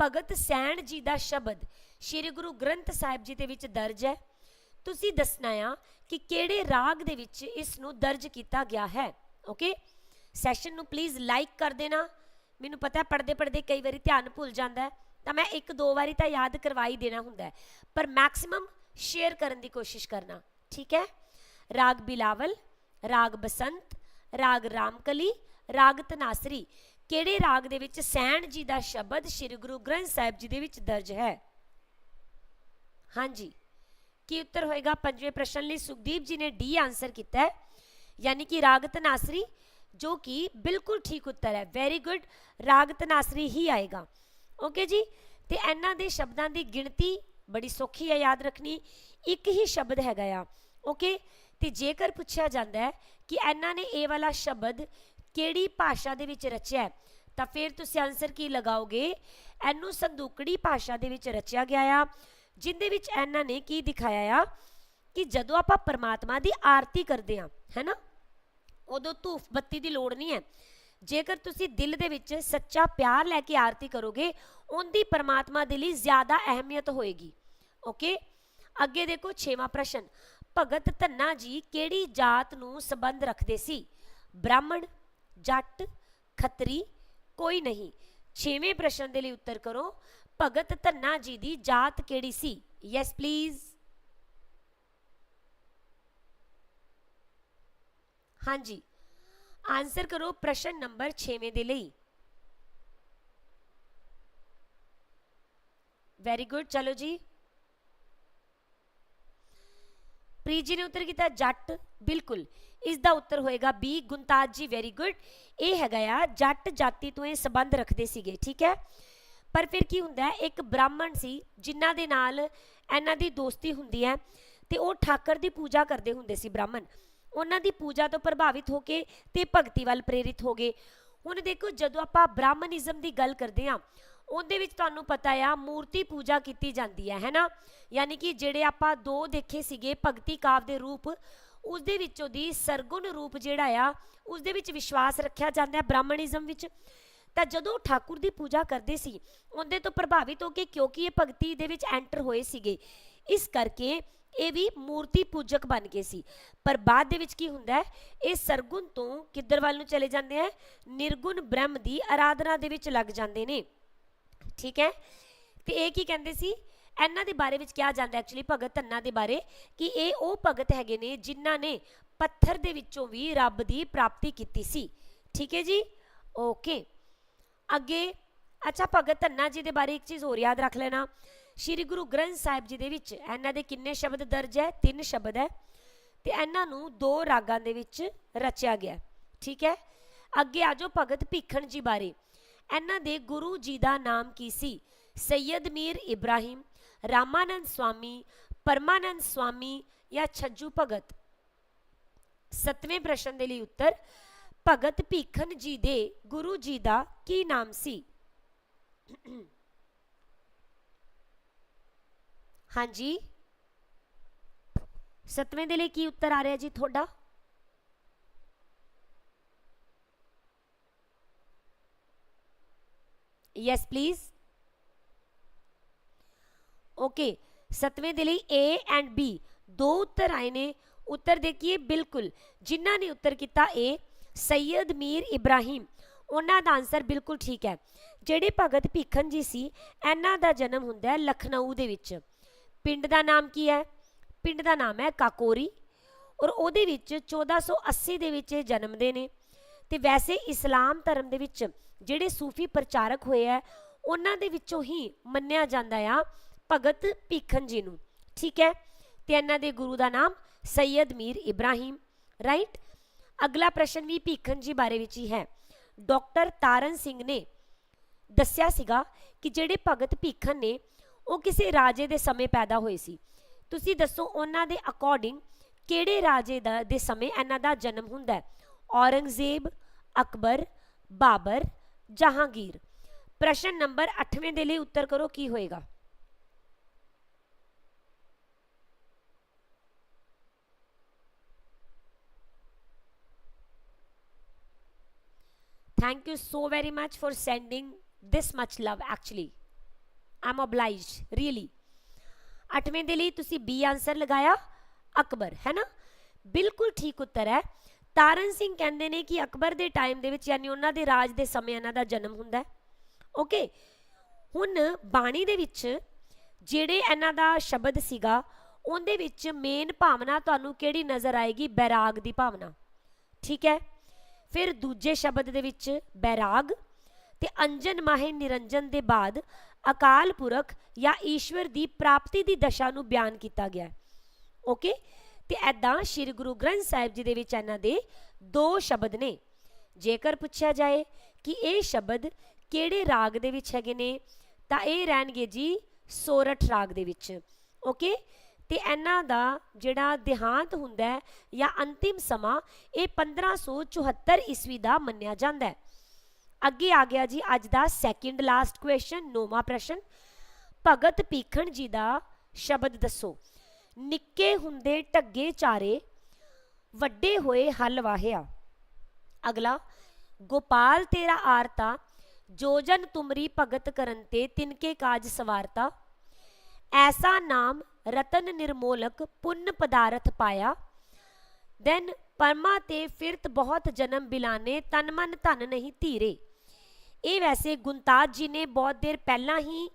ਭਗਤ ਸੈਣ ਜੀ ਦਾ ਸ਼ਬਦ ਸ੍ਰੀ ਗੁਰੂ ਗ੍ਰੰਥ ਸਾਹਿਬ ਜੀ ਦੇ ਵਿੱਚ ਦਰਜ ਹੈ। ਤੁਸੀਂ ਦੱਸਣਾ ਆ ਕਿ ਕਿਹੜੇ ਰਾਗ ਦੇ ਵਿੱਚ ਇਸ ਨੂੰ ਦਰਜ ਕੀਤਾ ਗਿਆ ਹੈ? ਓਕੇ ਸੈਸ਼ਨ ਨੂੰ ਪਲੀਜ਼ ਲਾਈਕ ਕਰ ਦੇਣਾ। ਮੈਨੂੰ ਪਤਾ ਹੈ ਪੜਦੇ ਪੜਦੇ ਕਈ ਵਾਰੀ ਧਿਆਨ ਭੁੱਲ ਜਾਂਦਾ ਹੈ, ਤਾਂ ਮੈਂ ਇੱਕ ਦੋ ਵਾਰੀ ਤਾਂ ਯਾਦ ਕਰਵਾਈ ਦੇਣਾ ਹੁੰਦਾ ਪਰ ਮੈਕਸਿਮਮ ਸ਼ੇਅਰ ਕਰਨ ਦੀ ਕੋਸ਼ਿਸ਼ ਕਰਨਾ, ਠੀਕ ਹੈ? ਰਾਗ ਬਿਲਾਵਲ ਰਾਗ ਬਸੰਤ ਰਾਗ ਰਾਮਕਲੀ ਰਾਗ ਤਨਾਸਰੀ ਕਿਹੜੇ ਰਾਗ ਦੇ ਵਿੱਚ ਸੈਣ ਜੀ ਦਾ ਸ਼ਬਦ ਸ੍ਰੀ ਗੁਰੂ ਗ੍ਰੰਥ ਸਾਹਿਬ ਜੀ ਦੇ ਵਿੱਚ ਦਰਜ ਹੈ ਹਾਂਜੀ ਕੀ ਉੱਤਰ ਹੋਏਗਾ ਪੰਜਵੇਂ ਪ੍ਰਸ਼ਨ ਲਈ ਸੁਖਦੀਪ ਜੀ ਨੇ ਡੀ ਆਨਸਰ ਕੀਤਾ ਹੈ ਯਾਨੀ ਕਿ ਰਾਗ ਤਨਾਸਰੀ ਜੋ ਕਿ ਬਿਲਕੁਲ ਠੀਕ ਉੱਤਰ ਹੈ ਵੈਰੀ ਗੁੱਡ ਰਾਗ ਤਨਾਸਰੀ ਹੀ ਆਏਗਾ ਓਕੇ ਜੀ ਤੇ ਇਹਨਾਂ ਦੇ ਸ਼ਬਦਾਂ ਦੀ ਗਿਣਤੀ ਬੜੀ ਸੌਖੀ ਹੈ ਯਾਦ ਰੱਖਣੀ ਇੱਕ ਹੀ ਸ਼ਬਦ ਹੈਗਾ ਆ ਓਕੇ ਤੇ ਜੇਕਰ ਪੁੱਛਿਆ ਜਾਂਦਾ ਹੈ ਕਿ ਇਹਨਾਂ ਨੇ ਇਹ ਵਾਲਾ ਸ਼ਬਦ ਕਿਹੜੀ ਭਾਸ਼ਾ ਦੇ ਵਿੱਚ ਰਚਿਆ ਹੈ, ਤਾਂ ਫਿਰ ਤੁਸੀਂ ਆਨਸਰ ਕੀ ਲਗਾਓਗੇ? ਇਹਨੂੰ ਸੰਦੂਕੜੀ ਭਾਸ਼ਾ ਦੇ ਵਿੱਚ ਰਚਿਆ ਗਿਆ ਆ ਜਿੰਦੇ ਵਿੱਚ ਇਹਨਾਂ ਨੇ ਕੀ ਦਿਖਾਇਆ ਆ? ਕਿ ਜਦੋਂ ਆਪਾਂ ਪਰਮਾਤਮਾ ਦੀ ਆਰਤੀ ਕਰਦੇ ਆ ਹੈਨਾ? ਉਦੋਂ ਧੂਫ ਬੱਤੀ ਦੀ ਲੋੜ ਨਹੀਂ ਹੈ। ਜੇਕਰ ਤੁਸੀਂ ਦਿਲ ਦੇ ਵਿੱਚ ਸੱਚਾ ਪਿਆਰ ਲੈ ਕੇ ਆਰਤੀ ਕਰੋਗੇ ਉਹਦੀ ਪਰਮਾਤਮਾ ਦੇ ਲਈ ਜ਼ਿਆਦਾ ਅਹਿਮੀਅਤ ਹੋਏਗੀ। ਓਕੇ ਅੱਗੇ ਦੇਖੋ 6ਵਾਂ ਪ੍ਰਸ਼ਨ। ਭਗਤ ਧੰਨਾ ਜੀ ਕਿਹੜੀ ਜਾਤ ਨੂੰ ਸੰਬੰਧ ਰੱਖਦੇ ਸੀ? ਬ੍ਰਾਹਮਣ, ਜੱਟ, ਖੱਤਰੀ, ਕੋਈ ਨਹੀਂ। 6ਵੇਂ ਪ੍ਰਸ਼ਨ ਦੇ ਲਈ ਉੱਤਰ ਕਰੋ। ਭਗਤ ਧੰਨਾ ਜੀ ਦੀ ਜਾਤ ਕਿਹੜੀ ਸੀ? ਯੈਸ ਪਲੀਜ਼ ਹਾਂਜੀ। ਆਨਸਰ ਕਰੋ ਪ੍ਰਸ਼ਨ ਨੰਬਰ 6ਵੇਂ ਦੇ ਲਈ। ਵੈਰੀ ਗੁੱਡ ਚਲੋ ਜੀ। ਪ੍ਰੀਤ ਜੀ ਨੇ ਉੱਤਰ ਕੀਤਾ ਜੱਟ, ਬਿਲਕੁਲ। ਇਸ ਦਾ ਉੱਤਰ ਹੋਏਗਾ ਬੀ, ਗੁੰਤਾਜ ਜੀ ਵੈਰੀ ਗੁੱਡ ਇਹ ਹੈਗਾ ਆ, ਜੱਟ ਜਾਤੀ ਤੋਂ ਇਹ ਸੰਬੰਧ ਰੱਖਦੇ ਸੀਗੇ, ਠੀਕ ਹੈ? ਪਰ ਫਿਰ ਕੀ ਹੁੰਦਾ ਹੈ, ਇੱਕ ਬ੍ਰਾਹਮਣ ਸੀ, ਜਿਨ੍ਹਾਂ ਦੇ ਨਾਲ ਇਹਨਾਂ ਦੀ ਦੋਸਤੀ ਹੁੰਦੀ ਹੈ, ਤੇ ਉਹ ਠਾਕਰ ਦੀ ਪੂਜਾ ਕਰਦੇ ਹੁੰਦੇ ਸੀ ਬ੍ਰਾਹਮਣ। ਉਹਨਾਂ ਦੀ ਪੂਜਾ ਤੋਂ ਪ੍ਰਭਾਵਿਤ ਹੋ ਕੇ ਤੇ ਭਗਤੀ ਵੱਲ ਪ੍ਰੇਰਿਤ ਹੋ ਗਏ। ਹੁਣ ਦੇਖੋ, ਜਦੋਂ ਆਪਾਂ ਬ੍ਰਾਹਮਣਿਜ਼ਮ ਦੀ ਗੱਲ ਕਰਦੇ ਹਾਂ ਉਹਦੇ ਵਿੱਚ ਤੁਹਾਨੂੰ ਪਤਾ ਆ, ਮੂਰਤੀ ਪੂਜਾ ਕੀਤੀ ਜਾਂਦੀ ਹੈ, ਹੈਨਾ? ਯਾਨੀ ਕਿ ਜਿਹੜੇ ਆਪਾਂ ਦੋ ਦੇਖੇ ਸੀਗੇ, ਭਗਤੀ ਕਾਵ ਦੇ ਰੂਪ ਉਸ ਦੇ ਵਿੱਚੋਂ ਦੀ ਸਰਗੁਣ ਰੂਪ ਜਿਹੜਾ ਆ ਉਸ ਦੇ ਵਿੱਚ ਵਿਸ਼ਵਾਸ ਰੱਖਿਆ ਜਾਂਦਾ ਹੈ ਬ੍ਰਾਹਮਣਿਜ਼ਮ ਵਿੱਚ। ਤਾਂ ਜਦੋਂ ਠਾਕੁਰ ਦੀ ਪੂਜਾ ਕਰਦੇ ਸੀ, ਉਹਦੇ ਤੋਂ ਪ੍ਰਭਾਵਿਤ ਹੋ ਕੇ ਕਿਉਂਕਿ ਇਹ ਭਗਤੀ ਦੇ ਵਿੱਚ ਐਂਟਰ ਹੋਏ ਸੀਗੇ, ਇਸ ਕਰਕੇ ਇਹ ਵੀ ਮੂਰਤੀ ਪੂਜਕ ਬਣ ਗਏ ਸੀ। ਪਰ ਬਾਅਦ ਦੇ ਵਿੱਚ ਕੀ ਹੁੰਦਾ ਹੈ, ਇਹ ਸਰਗੁਣ ਤੋਂ ਕਿੱਧਰ ਵੱਲ ਨੂੰ ਚਲੇ ਜਾਂਦੇ ਆ ਨਿਰਗੁਣ ਬ੍ਰਹਮ ਦੀ ਆਰਾਧਨਾ ਦੇ ਵਿੱਚ ਲੱਗ ਜਾਂਦੇ ਨੇ। ਠੀਕ ਹੈ? ਤੇ ਇਹ ਕੀ ਕਹਿੰਦੇ ਸੀ? ਇਹਨਾਂ ਦੇ ਬਾਰੇ ਵਿੱਚ ਕਿਹਾ ਜਾਂਦਾ ਐਕਚੁਅਲੀ ਭਗਤ ਧੰਨਾ ਦੇ ਬਾਰੇ ਕਿ ਇਹ ਉਹ ਭਗਤ ਹੈਗੇ ਨੇ ਜਿਨ੍ਹਾਂ ਨੇ ਪੱਥਰ ਦੇ ਵਿੱਚੋਂ ਵੀ ਰੱਬ ਦੀ ਪ੍ਰਾਪਤੀ ਕੀਤੀ ਸੀ। ਠੀਕ ਹੈ ਜੀ? ਓਕੇ ਅੱਗੇ, ਅੱਛਾ ਭਗਤ ਧੰਨਾ ਜੀ ਦੇ ਬਾਰੇ ਇੱਕ ਚੀਜ਼ ਹੋਰ ਯਾਦ ਰੱਖ ਲੈਣਾ। ਸ੍ਰੀ ਗੁਰੂ ਗ੍ਰੰਥ ਸਾਹਿਬ ਜੀ ਦੇ ਵਿੱਚ ਇਹਨਾਂ ਦੇ ਕਿੰਨੇ ਸ਼ਬਦ ਦਰਜ ਹੈ? ਤਿੰਨ ਸ਼ਬਦ ਹੈ। ਤੇ ਇਹਨਾਂ ਨੂੰ ਦੋ ਰਾਗਾਂ ਦੇ ਵਿੱਚ ਰਚਿਆ ਗਿਆ। ਠੀਕ ਹੈ? ਅੱਗੇ ਆਜੋ ਭਗਤ ਭੀਖਣ ਜੀ ਬਾਰੇ। ਇਹਨਾਂ ਦੇ ਗੁਰੂ ਜੀ ਦਾ ਨਾਮ ਕੀ ਸੀ? ਸੈਯਦ ਮੀਰ ਇਬਰਾਹਿਮ, ਰਾਮਾਨੰਦ ਸਵਾਮੀ, ਪਰਮਾਨੰਦ ਸਵਾਮੀ ਜਾਂ ਛੱਜੂ ਭਗਤ? ਸਤਵੇਂ ਪ੍ਰਸ਼ਨ ਦੇ ਲਈ ਉੱਤਰ, ਭਗਤ ਭੀਖਨ ਜੀ ਦੇ ਗੁਰੂ ਜੀ ਦਾ ਕੀ ਨਾਮ ਸੀ? ਹਾਂਜੀ। ਸਤਵੇਂ ਦੇ ਲਈ ਕੀ ਉੱਤਰ ਆ ਰਿਹਾ ਜੀ ਤੁਹਾਡਾ? ਯੈਸ ਪਲੀਜ਼ ਓਕੇ ਸਤਵੇਂ ਦੇ ਲਈ A ਐਂਡ B. ਦੋ ਉੱਤਰ ਆਏ ਨੇ ਉੱਤਰ ਦੇਖੀਏ ਬਿਲਕੁਲ ਜਿਨ੍ਹਾਂ ਨੇ ਉੱਤਰ ਕੀਤਾ A? ਸੈਯਦ ਮੀਰ ਇਬਰਾਹੀਮ ਉਹਨਾਂ ਦਾ ਆਨਸਰ ਬਿਲਕੁਲ ਠੀਕ ਹੈ ਜਿਹੜੇ ਭਗਤ ਭੀਖਨ ਜੀ ਸੀ ਇਹਨਾਂ ਦਾ ਜਨਮ ਹੁੰਦਾ ਹੈ ਲਖਨਊ ਦੇ ਵਿੱਚ ਪਿੰਡ ਦਾ ਨਾਮ ਕੀ ਹੈ ਪਿੰਡ ਦਾ ਨਾਮ ਹੈ ਕਾਕੋਰੀ ਔਰ ਉਹਦੇ ਵਿੱਚ 1480 ਦੇ ਵਿੱਚ ਇਹ ਜਨਮਦੇ ਨੇ ਤੇ ਵੈਸੇ ਇਸਲਾਮ ਧਰਮ ਦੇ ਵਿੱਚ ਜਿਹੜੇ ਸੂਫੀ ਪ੍ਰਚਾਰਕ ਹੋਏ ਆ, ਉਹਨਾਂ ਦੇ ਵਿੱਚੋਂ ਹੀ ਮੰਨਿਆ ਜਾਂਦਾ ਆ ਭਗਤ ਭੀਖਨ ਜੀ ਨੂੰ। ਠੀਕ ਹੈ? ਤੇ ਇਹਨਾਂ ਦੇ ਗੁਰੂ ਦਾ ਨਾਮ ਸੈਯਦ ਮੀਰ ਇਬਰਾਹੀਮ ਰਾਈਟ ਅਗਲਾ ਪ੍ਰਸ਼ਨ ਵੀ ਭੀਖਨ ਜੀ ਬਾਰੇ ਵਿੱਚ ਹੀ ਹੈ। ਡਾਕਟਰ ਤਾਰਨ ਸਿੰਘ ਨੇ ਦੱਸਿਆ ਸੀਗਾ ਕਿ ਜਿਹੜੇ ਭਗਤ ਭੀਖਨ ਨੇ, ਉਹ ਕਿਸੇ ਰਾਜੇ ਦੇ ਸਮੇਂ ਪੈਦਾ ਹੋਏ ਸੀ। ਤੁਸੀਂ ਦੱਸੋ ਉਹਨਾਂ ਦੇ ਅਕੋਰਡਿੰਗ ਕਿਹੜੇ ਰਾਜੇ ਦਾ ਦੇ ਸਮੇਂ ਇਹਨਾਂ ਦਾ ਜਨਮ ਹੁੰਦਾ ਹੈ? ਔਰੰਗਜ਼ੇਬ, ਅਕਬਰ, ਬਾਬਰ जहांगीर। प्रश्न नंबर अठवें दे उत्तर करो, की होएगा? Thank you so very much for sending this much love actually I am obliged really अठवें they B answer लगाया, अकबर, है ना? बिल्कुल ठीक उत्तर है। ਤਾਰਨ ਸਿੰਘ ਕਹਿੰਦੇ ਨੇ ਕਿ ਅਕਬਰ ਦੇ ਟਾਈਮ ਦੇ ਵਿੱਚ ਯਾਨੀ ਉਹਨਾਂ ਦੇ ਰਾਜ ਦੇ ਸਮੇਂ ਇਹਨਾਂ ਦਾ ਜਨਮ ਹੁੰਦਾ ਹੈ। ਓਕੇ ਹੁਣ ਬਾਣੀ ਦੇ ਵਿੱਚ ਜਿਹੜੇ ਇਹਨਾਂ ਦਾ ਸ਼ਬਦ ਸੀਗਾ, ਉਹਦੇ ਵਿੱਚ ਮੇਨ ਭਾਵਨਾ ਤੁਹਾਨੂੰ ਕਿਹੜੀ ਨਜ਼ਰ ਆਏਗੀ? ਬੈਰਾਗ ਦੀ ਭਾਵਨਾ। ਠੀਕ ਹੈ? ਫਿਰ ਦੂਜੇ ਸ਼ਬਦ ਦੇ ਵਿੱਚ ਬੈਰਾਗ ਤੇ ਅੰਜਨ ਮਾਹੇ ਨਿਰੰਜਨ ਦੇ ਬਾਅਦ ਅਕਾਲ ਪੁਰਖ ਜਾਂ ਈਸ਼ਵਰ ਦੀ ਪ੍ਰਾਪਤੀ ਦੀ ਦਸ਼ਾ ਨੂੰ ਬਿਆਨ ਕੀਤਾ ਗਿਆ ਹੈ। ਓਕੇ ਤੇ ਐਦਾਂ ਸ੍ਰੀ ਗੁਰੂ ਗ੍ਰੰਥ ਸਾਹਿਬ ਜੀ ਦੇ ਵਿੱਚ ਇਹਨਾਂ ਦੇ ਦੋ ਸ਼ਬਦ ਨੇ। ਜੇਕਰ ਪੁੱਛਿਆ ਜਾਏ ਕਿ ਇਹ ਸ਼ਬਦ ਕਿਹੜੇ ਰਾਗ ਦੇ ਵਿੱਚ ਹੈਗੇ ਨੇ, ਤਾਂ ਇਹ ਰਹਿਣਗੇ ਜੀ ਸੋਰਠ ਰਾਗ ਦੇ ਵਿੱਚ। ਓਕੇ? ਤੇ ਇਹਨਾਂ ਦਾ ਜਿਹੜਾ ਦੇਹਾਂਤ ਹੁੰਦਾ ਹੈ ਜਾਂ ਅੰਤਿਮ ਸਮਾਂ, ਇਹ 1574 ਈਸਵੀ ਦਾ ਮੰਨਿਆ ਜਾਂਦਾ ਹੈ। ਅੱਗੇ ਆ ਗਿਆ ਜੀ ਅੱਜ ਦਾ ਸੈਕਿੰਡ ਲਾਸਟ ਕੁਐਸਚਨ ਨੌਵਾਂ ਪ੍ਰਸ਼ਨ। ਭਗਤ ਪੀਖਣ ਜੀ ਦਾ ਸ਼ਬਦ ਦੱਸੋ। ਨਿੱਕੇ ਹੁੰਦੇ ਢੱਗੇ ਚਾਰੇ ਵੱਡੇ ਹੋਏ ਹਲ ਵਾਹਿਆ। ਅਗਲਾ, ਗੋਪਾਲ ਤੇਰਾ ਆਰਤਾ, ਜੋ ਤੁਮਰੀ ਭਗਤ ਕਰਨ ਤੇ ਤਿਨਕੇ ਕਾਜ ਸਵਾਰਤਾ। ਐਸਾ ਨਾਮ ਰਤਨ ਨਿਰਮੋਲਕ ਪੁੰਨ ਪਦਾਰਥ ਪਾਇਆ। ਦੈਨ ਪਰਮਾ ਤੇ ਫਿਰਤ ਬਹੁਤ ਜਨਮ ਬਿਲਾਨੇ ਤਨ ਮਨ ਧਨ ਨਹੀਂ ਧੀਰੇ। ਇਹ ਵੈਸੇ ਗੁੰਤਾਜ ਜੀ ਨੇ ਬਹੁਤ ਦੇਰ ਪਹਿਲਾਂ ਹੀ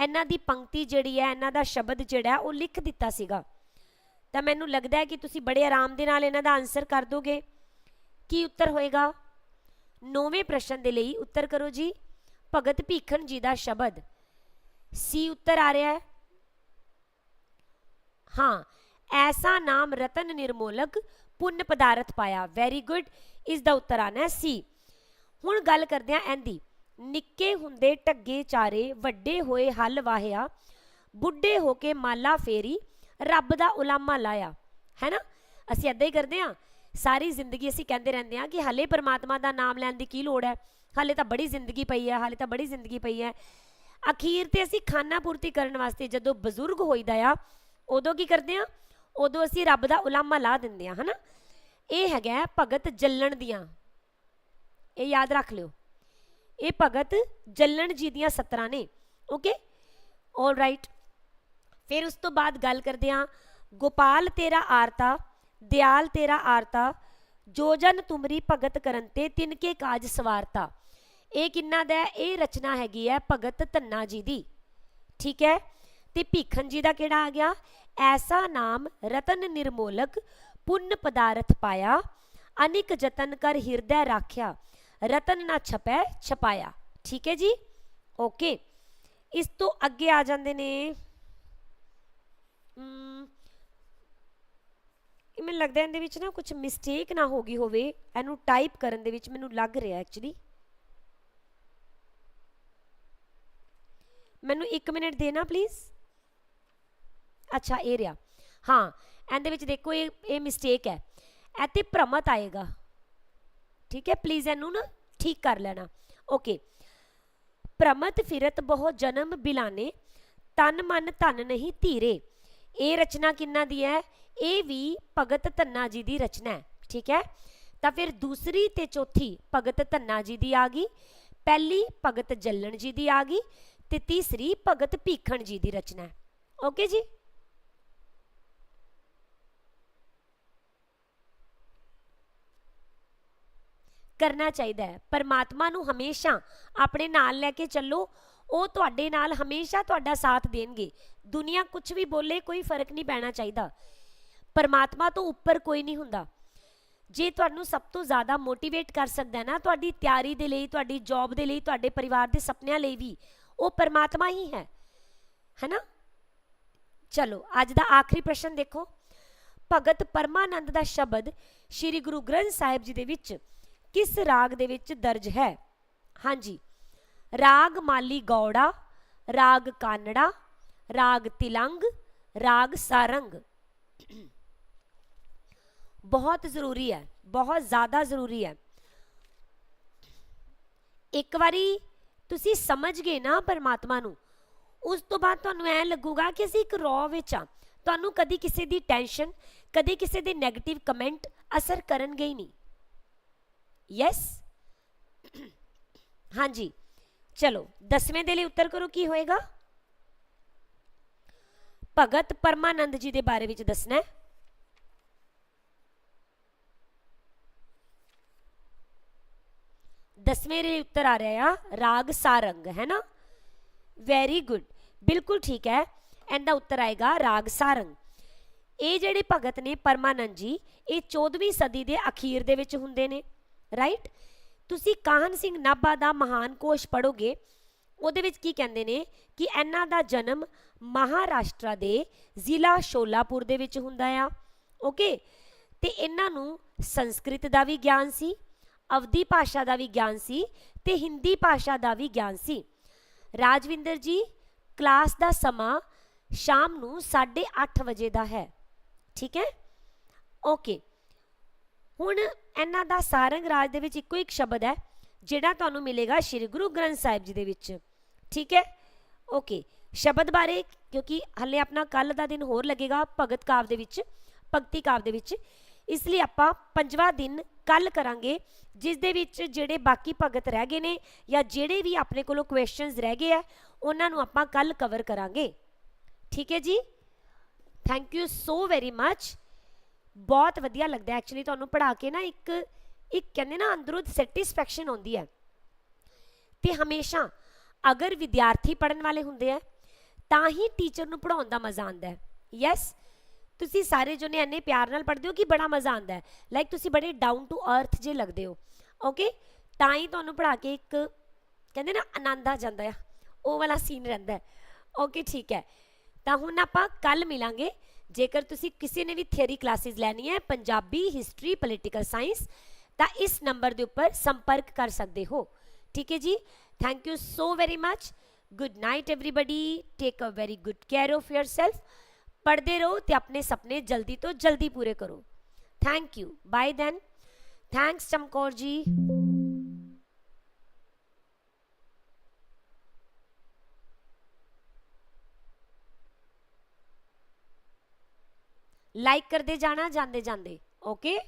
ਇਹਨਾਂ ਦੀ ਪੰਕਤੀ ਜਿਹੜੀ ਹੈ, ਇਹਨਾਂ ਦਾ ਸ਼ਬਦ ਜਿਹੜਾ ਉਹ ਲਿਖ ਦਿੱਤਾ ਸੀਗਾ। ਤਾਂ ਮੈਨੂੰ ਲੱਗਦਾ ਹੈ ਕਿ ਤੁਸੀਂ ਬੜੇ ਆਰਾਮ ਦੇ ਨਾਲ ਇਹਨਾਂ ਦਾ ਆਨਸਰ ਕਰ ਦੋਗੇ। ਕੀ ਉੱਤਰ ਹੋਏਗਾ? ਨੌਵੇਂ ਪ੍ਰਸ਼ਨ ਦੇ ਲਈ ਉੱਤਰ ਕਰੋ ਜੀ। ਭਗਤ ਭੀਖਣ ਜੀ ਦਾ ਸ਼ਬਦ। ਸੀ ਉੱਤਰ ਆ ਰਿਹਾ ਹੈ। ਹਾਂ, ਐਸਾ ਨਾਮ ਰਤਨ ਨਿਰਮੋਲਕ ਪੁੰਨ ਪਦਾਰਥ ਪਾਇਆ। ਵੈਰੀ ਗੁੱਡ ਇਸ ਦਾ ਉੱਤਰ ਆਣਾ ਸੀ ਹੁਣ ਗੱਲ ਕਰਦੇ ਆ ਐਂਦੀ ਨਿੱਕੇ ਹੁੰਦੇ ਢੱਗੇ ਚਾਰੇ ਵੱਡੇ ਹੋਏ ਹਲ ਵਾਹਿਆ, ਬੁੱਢੇ ਹੋ ਕੇ ਮਾਲਾ ਫੇਰੀ, ਰੱਬ ਦਾ ਉਲਾਮਾ ਲਾਇਆ। ਹੈ ਨਾ ਅਸੀਂ ਐਦਾਂ ਹੀ ਕਰਦੇ ਆ ਸਾਰੀ ਜ਼ਿੰਦਗੀ ਅਸੀਂ ਕਹਿੰਦੇ ਰਹਿੰਦੇ ਆ ਕਿ ਹਲੇ ਪਰਮਾਤਮਾ ਦਾ ਨਾਮ ਲੈਣ ਦੀ ਕੀ ਲੋੜ ਹੈ? ਹਲੇ ਤਾਂ ਬੜੀ ਜ਼ਿੰਦਗੀ ਪਈ ਹੈ, ਹਲੇ ਤਾਂ ਬੜੀ ਜ਼ਿੰਦਗੀ ਪਈ ਹੈ। ਅਖੀਰ ਤੇ ਅਸੀਂ ਖਾਨਾ ਪੂਰਤੀ ਕਰਨ ਵਾਸਤੇ ਜਦੋਂ ਬਜ਼ੁਰਗ ਹੋਈਦਾ ਆ, ਉਦੋਂ ਕੀ ਕਰਦੇ ਆ ਉਦੋਂ ਅਸੀਂ ਰੱਬ ਦਾ ਉਲਾਮਾ ਲਾ ਦਿੰਦੇ ਆ ਹਨਾ? ਇਹ ਹੈਗਾ ਭਗਤ ਜੱਲਣ ਦੀਆਂ। ਇਹ ਯਾਦ ਰੱਖ ਲਿਓ। ਇਹ ਭਗਤ ਜੱਲਣ ਜੀ ਦੀਆਂ ਸਤਰਾਂ ਨੇ ਓਕੇ 올 ਰਾਈਟ ਫਿਰ ਉਸ ਤੋਂ ਬਾਅਦ ਗੱਲ ਕਰਦੇ ਹਾਂ, ਗੋਪਾਲ ਤੇਰਾ ਆਰਤਾ, ਦਿਆਲ ਤੇਰਾ ਆਰਤਾ ਜੋਜਨ ਤੁਮਰੀ ਭਗਤ ਕਰਨ ਤੇ ਤਿਨਕੇ ਕਾਜ ਸਵਾਰਤਾ। ਇਹ ਕਿੰਨਾ ਦਾ ਇਹ ਰਚਨਾ ਹੈਗੀ ਹੈ ਭਗਤ ਧੰਨਾ ਜੀ ਦੀ, ਠੀਕ ਹੈ? ਤੇ ਭੀਖਨ ਜੀ ਦਾ ਕਿਹੜਾ ਆ ਗਿਆ? ਐਸਾ ਨਾਮ ਰਤਨ ਨਿਰਮੋਲਕ ਪੁੰਨ ਪਦਾਰਥ ਪਾਇਆ, ਅਨਿਕ ਜਤਨ ਕਰ ਹਿਰਦੈ ਰਾਖਿਆ। ਰਤਨ ਨਾ ਛਪੈ ਛਪਾਇਆ। ਠੀਕ ਹੈ ਜੀ? ਓਕੇ ਇਸ ਤੋਂ ਅੱਗੇ ਆ ਜਾਂਦੇ ਨੇ। ਮੈਨੂੰ ਲੱਗਦਾ ਇਹਦੇ ਵਿੱਚ ਨਾ ਕੁਝ ਮਿਸਟੇਕ ਨਾ ਹੋ ਗਈ ਹੋਵੇ। ਇਹਨੂੰ ਟਾਈਪ ਕਰਨ ਦੇ ਵਿੱਚ ਮੈਨੂੰ ਲੱਗ ਰਿਹਾ ਐਕਚੁਅਲੀ ਮੈਨੂੰ 1 ਮਿੰਟ ਦੇਣਾ ਪਲੀਜ਼ ਅੱਛਾ, ਇਹ ਰਿਹਾ। ਹਾਂ, ਇਹਦੇ ਵਿੱਚ ਦੇਖੋ ਇਹ ਇਹ ਮਿਸਟੇਕ ਹੈ। ਇੱਥੇ ਭ੍ਰਮਤ ਆਏਗਾ। ਠੀਕ ਹੈ ਪਲੀਜ਼ ਇਹਨੂੰ ਨਾ ਠੀਕ ਕਰ ਲੈਣਾ। ਓਕੇ ਭ੍ਰਮਤ ਫਿਰਤ ਬਹੁ ਜਨਮ ਬਿਲਾਨੇ, ਤਨ ਮਨ ਧਨ ਨਹੀਂ ਧੀਰੇ। ਇਹ ਰਚਨਾ ਕਿੰਨਾ ਦੀ ਹੈ? ਇਹ ਵੀ ਭਗਤ ਧੰਨਾ ਜੀ ਦੀ ਰਚਨਾ ਹੈ, ਠੀਕ ਹੈ? ਤਾਂ ਫਿਰ ਦੂਸਰੀ ਤੇ ਚੌਥੀ ਭਗਤ ਧੰਨਾ ਜੀ ਦੀ ਆ ਗਈ, ਪਹਿਲੀ ਭਗਤ ਜੱਲਣ ਜੀ ਦੀ ਆ ਗਈ ਤੇ ਤੀਸਰੀ ਭਗਤ ਭੀਖਣ ਜੀ ਦੀ ਰਚਨਾ ਹੈ। ਓਕੇ ਜੀ? ਕਰਨਾ ਚਾਹੀਦਾ ਹੈ। ਪਰਮਾਤਮਾ ਨੂੰ ਹਮੇਸ਼ਾ ਆਪਣੇ ਨਾਲ ਲੈ ਕੇ ਚੱਲੋ। ਉਹ ਤੁਹਾਡੇ ਨਾਲ ਹਮੇਸ਼ਾ ਤੁਹਾਡਾ ਸਾਥ ਦੇਣਗੇ। ਦੁਨੀਆ ਕੁਝ ਵੀ ਬੋਲੇ ਕੋਈ ਫ਼ਰਕ ਨਹੀਂ ਪੈਣਾ ਚਾਹੀਦਾ। ਪਰਮਾਤਮਾ ਤੋਂ ਉੱਪਰ ਕੋਈ ਨਹੀਂ ਹੁੰਦਾ। ਜੇ ਤੁਹਾਨੂੰ ਸਭ ਤੋਂ ਜ਼ਿਆਦਾ ਮੋਟੀਵੇਟ ਕਰ ਸਕਦਾ ਨਾ, ਤੁਹਾਡੀ ਤਿਆਰੀ ਦੇ ਲਈ, ਤੁਹਾਡੀ ਜੌਬ ਦੇ ਲਈ, ਤੁਹਾਡੇ ਪਰਿਵਾਰ ਦੇ ਸੁਪਨਿਆਂ ਲਈ ਵੀ, ਉਹ ਪਰਮਾਤਮਾ ਹੀ ਹੈ। ਹੈਨਾ? ਚਲੋ, ਅੱਜ ਦਾ ਆਖਰੀ ਪ੍ਰਸ਼ਨ ਦੇਖੋ। ਭਗਤ ਪਰਮਾਨੰਦ ਦਾ ਸ਼ਬਦ ਸ੍ਰੀ ਗੁਰੂ ਗ੍ਰੰਥ ਸਾਹਿਬ ਜੀ ਦੇ ਵਿੱਚ ਕਿਸ ਰਾਗ ਦੇ ਵਿੱਚ ਦਰਜ ਹੈ? ਹਾਂਜੀ, ਰਾਗ ਮਾਲੀ ਗੌੜਾ, ਰਾਗ ਕਾਨੜਾ, ਰਾਗ ਤਿਲੰਗ, ਰਾਗ ਸਾਰੰਗ। ਬਹੁਤ ਜ਼ਰੂਰੀ ਹੈ, ਬਹੁਤ ਜ਼ਿਆਦਾ ਜ਼ਰੂਰੀ ਹੈ। ਇੱਕ ਵਾਰੀ ਤੁਸੀਂ ਸਮਝ ਗਏ ਨਾ ਪਰਮਾਤਮਾ ਨੂੰ, ਉਸ ਤੋਂ ਬਾਅਦ ਤੁਹਾਨੂੰ ਐ ਲੱਗੂਗਾ ਕਿ ਅਸੀਂ ਇੱਕ ਰੌ ਵਿੱਚ ਆ ਤੁਹਾਨੂੰ ਕਦੀ ਕਿਸੇ ਦੀ ਟੈਨਸ਼ਨ, ਕਦੇ ਕਿਸੇ ਦੇ 네ਗੇਟਿਵ ਕਮੈਂਟ ਅਸਰ ਕਰਨਗੇ ਹੀ ਨਹੀਂ। ਯੈਸ ਹਾਂਜੀ। ਚਲੋ, ਦਸਵੇਂ ਦੇ ਲਈ ਉੱਤਰ ਕਰੋ, ਕੀ ਹੋਏਗਾ? ਭਗਤ ਪਰਮਾਨੰਦ ਜੀ ਦੇ ਬਾਰੇ ਵਿੱਚ ਦੱਸਣਾ ਹੈ। ਦਸਵੇਂ ਦੇ ਲਈ ਉੱਤਰ ਆ ਰਿਹਾ ਆ, ਰਾਗ ਸਾਰੰਗ, ਹੈ ਨਾ? ਵੈਰੀ ਗੁੱਡ ਬਿਲਕੁਲ ਠੀਕ ਹੈ। ਇਹਦਾ ਉੱਤਰ ਆਏਗਾ, ਰਾਗ ਸਾਰੰਗ। ਇਹ ਜਿਹੜੇ ਭਗਤ ਨੇ ਪਰਮਾਨੰਦ ਜੀ, ਇਹ 14ਵੀਂ ਸਦੀ ਦੇ ਅਖੀਰ ਦੇ ਵਿੱਚ ਹੁੰਦੇ ਨੇ। ਰਾਈਟ ਤੁਸੀਂ ਕਾਹਨ ਸਿੰਘ ਨਾਭਾ ਦਾ ਮਹਾਨ ਕੋਸ਼ ਪੜੋਗੇ ਉਹਦੇ ਵਿੱਚ ਕੀ ਕਹਿੰਦੇ ਨੇ ਕਿ ਇਹਨਾਂ ਦਾ ਜਨਮ ਮਹਾਰਾਸ਼ਟਰ ਦੇ ਜ਼ਿਲ੍ਹਾ ਸ਼ੋਲਾਪੁਰ ਦੇ ਵਿੱਚ ਹੁੰਦਾ ਆ ਓਕੇ ਤੇ ਇਹਨਾਂ ਨੂੰ ਸੰਸਕ੍ਰਿਤ ਦਾ ਵੀ ਗਿਆਨ ਸੀ ਅਵਧੀ ਭਾਸ਼ਾ ਦਾ ਵੀ ਗਿਆਨ ਸੀ ਤੇ ਹਿੰਦੀ ਭਾਸ਼ਾ ਦਾ ਵੀ ਗਿਆਨ ਸੀ। ਰਾਜਵਿੰਦਰ ਜੀ, ਕਲਾਸ ਦਾ ਸਮਾਂ ਸ਼ਾਮ ਨੂੰ 8:30 ਵਜੇ ਦਾ ਹੈ, ਠੀਕ ਹੈ? ਓਕੇ ਹੁਣ ਇਹਨਾਂ ਦਾ ਸਾਰੰਗ ਰਾਜ ਦੇ ਵਿੱਚ ਇੱਕੋ ਇੱਕ ਸ਼ਬਦ ਹੈ, ਜਿਹੜਾ ਤੁਹਾਨੂੰ ਮਿਲੇਗਾ ਸ੍ਰੀ ਗੁਰੂ ਗ੍ਰੰਥ ਸਾਹਿਬ ਜੀ ਦੇ ਵਿੱਚ। ਠੀਕ ਹੈ? ਓਕੇ ਸ਼ਬਦ ਬਾਰੇ, ਕਿਉਂਕਿ ਹੱਲੇ ਆਪਣਾ ਕੱਲ ਦਾ ਦਿਨ ਹੋਰ ਲੱਗੇਗਾ, ਭਗਤ ਕਾਵ ਦੇ ਵਿੱਚ, ਭਗਤੀ ਕਾਵ ਦੇ ਵਿੱਚ। ਇਸ ਲਈ ਆਪਾਂ ਪੰਜਵਾਂ ਦਿਨ ਕੱਲ ਕਰਾਂਗੇ, ਜਿਸ ਦੇ ਵਿੱਚ ਜਿਹੜੇ ਬਾਕੀ ਭਗਤ ਰਹਿ ਗਏ ਨੇ ਜਾਂ ਜਿਹੜੇ ਵੀ ਆਪਣੇ ਕੋਲੋਂ ਕੁਐਸਚਨਸ ਰਹਿ ਗਏ ਆ, ਉਹਨਾਂ ਨੂੰ ਆਪਾਂ ਕੱਲ ਕਵਰ ਕਰਾਂਗੇ। ਠੀਕ ਹੈ ਜੀ? Thank you so very much ਬਹੁਤ ਵਧੀਆ ਲੱਗਦਾ ਐਕਚੁਅਲੀ ਤੁਹਾਨੂੰ ਪੜ੍ਹਾ ਕੇ ਨਾ ਇੱਕ ਇੱਕ ਕਹਿੰਦੇ ਨਾ ਅੰਦਰੋਂ ਸੈਟੀਸਫੈਕਸ਼ਨ ਆਉਂਦੀ ਹੈ। ਤੇ ਹਮੇਸ਼ਾ ਅਗਰ ਵਿਦਿਆਰਥੀ ਪੜਨ ਵਾਲੇ ਹੁੰਦੇ ਆ ਤਾਂ ਹੀ ਟੀਚਰ ਨੂੰ ਪੜਾਉਣ ਦਾ ਮਜ਼ਾ ਆਉਂਦਾ ਹੈ। ਯੈਸ ਤੁਸੀਂ ਸਾਰੇ ਜਣੇ ਇੰਨੇ ਪਿਆਰ ਨਾਲ ਪੜ੍ਹਦੇ ਹੋ ਕਿ ਬੜਾ ਮਜ਼ਾ ਆਉਂਦਾ ਹੈ। ਲਾਈਕ ਤੁਸੀਂ ਬੜੇ ਡਾਊਨ ਟੂ ਅਰਥ ਜੇ ਲੱਗਦੇ ਹੋ। ਓਕੇ ਤਾਂ ਹੀ ਤੁਹਾਨੂੰ ਪੜ੍ਹਾ ਕੇ ਇੱਕ ਕਹਿੰਦੇ ਨਾ ਆਨੰਦ ਆ ਜਾਂਦਾ ਆ। ਉਹ ਵਾਲਾ ਸੀਨ ਰਹਿੰਦਾ ਹੈ। ਓਕੇ ਠੀਕ ਹੈ। ਤਾਂ ਹੁਣ ਆਪਾਂ ਕੱਲ ਮਿਲਾਂਗੇ। ਜੇਕਰ ਤੁਸੀਂ ਕਿਸੇ ਨੇ ਵੀ ਥਿਊਰੀ ਕਲਾਸਿਸ ਲੈਣੀ ਹੈ ਪੰਜਾਬੀ ਹਿਸਟਰੀ ਪੋਲੀਟੀਕਲ ਸਾਇੰਸ ਤਾਂ ਇਸ ਨੰਬਰ ਦੇ ਉੱਪਰ ਸੰਪਰਕ ਕਰ ਸਕਦੇ ਹੋ ਠੀਕ ਹੈ ਜੀ thank you so very much good night everybody take a very good care of yourself ਪੜ੍ਹਦੇ ਰਹੋ ਤੇ ਆਪਣੇ ਸੁਪਨੇ ਜਲਦੀ ਤੋਂ ਜਲਦੀ ਪੂਰੇ ਕਰੋ thank you bye then thanks Chamkaur ji Like ਕਰਦੇ ਜਾਣਾ ਜਾਂਦੇ ਜਾਂਦੇ। ਓਕੇ